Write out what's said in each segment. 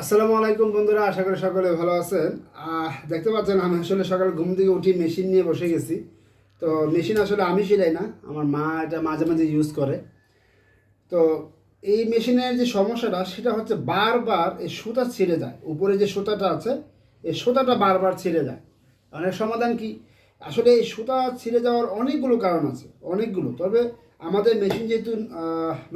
আসসালামু আলাইকুম বন্ধুরা, আশা করি সকলে ভালো আছেন। দেখতে পাচ্ছেন, আমি আসলে সকালে ঘুম থেকে উঠি, মেশিন নিয়ে বসে গেছি। তো মেশিন আসলে আমি সেলাই না, আমার মা এটা মাঝে মাঝে ইউজ করে। তো এই মেশিনের যে সমস্যাটা, সেটা হচ্ছে বারবার এই সুতা ছিঁড়ে যায়। উপরে যে সুতাটা আছে, এই সুতাটা বারবার ছিঁড়ে যায়। অনেক সমাধান কি? আসলে এই সুতা ছিঁড়ে যাওয়ার অনেকগুলো কারণ আছে, অনেকগুলো। তবে আমাদের মেশিন যেহেতু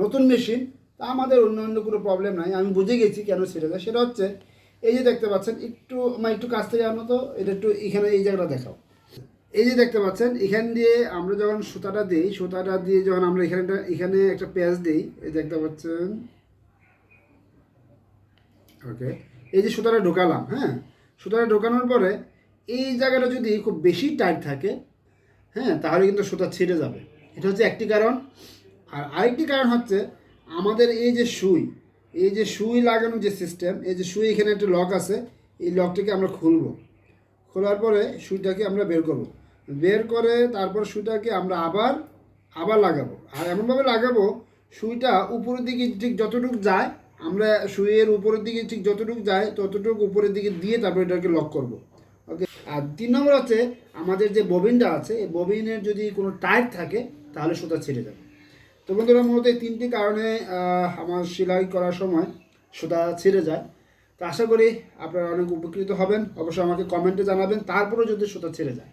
নতুন মেশিন তা আমাদের অন্য অন্য কোনো প্রবলেম নাই। আমি বুঝে গেছি কেন ছিঁড়ে যায় সেটা হচ্ছে, এই যে দেখতে পাচ্ছেন, একটু আমার একটু কাছ থেকে আনো তো, এটা একটু এখানে এই জায়গাটা দেখাও। এই যে দেখতে পাচ্ছেন, এখান দিয়ে আমরা যখন সুতাটা দিই, সুতাটা দিয়ে যখন আমরা এখানে এখানে একটা পেঁয়াজ দিই, এই দেখতে পাচ্ছেন। ওকে এই যে সুতাটা ঢোকালাম হ্যাঁ? সুতাটা ঢোকানোর পরে এই জায়গাটা যদি খুব বেশি টাইট থাকে হ্যাঁ? তাহলে কিন্তু সুতা ছিঁড়ে যাবে। এটা হচ্ছে একটি কারণ। আর আরেকটি কারণ হচ্ছে আমাদের এই যে সুই, এই যে সুই লাগানোর যে সিস্টেম এই যে সুই এখানে একটা লক আছে, এই লকটাকে আমরা খুলবো। খোলার পরে সুইটাকে আমরা বের করব। বের করে তারপর সুইটাকে আমরা আবার আবার লাগাবো। আর এমনভাবে লাগাবো, সুইটা উপরের দিকে ঠিক যতটুকু যায়, আমরা সুইয়ের উপরের দিকে ঠিক যতটুকু যায়, ততটুকু উপরের দিকে দিয়ে তারপর এটাকে লক করব। ওকে আর তিন নম্বর হচ্ছে, আমাদের যে ববিনটা আছে, এই ববিনের যদি কোনো টাইট থাকে, তাহলে সুতা ছেড়ে যাবে। তো বন্ধুরা, মূলত এই তিনটি কারণে আমার সেলাই করার সময় সুতা ছিঁড়ে যায়। তো আশা করি আপনারা অনেক উপকৃত হবেন। অবশ্যই আমাকে কমেন্টে জানাবেন। তারপরেও যদি সুতা ছিঁড়ে যায়।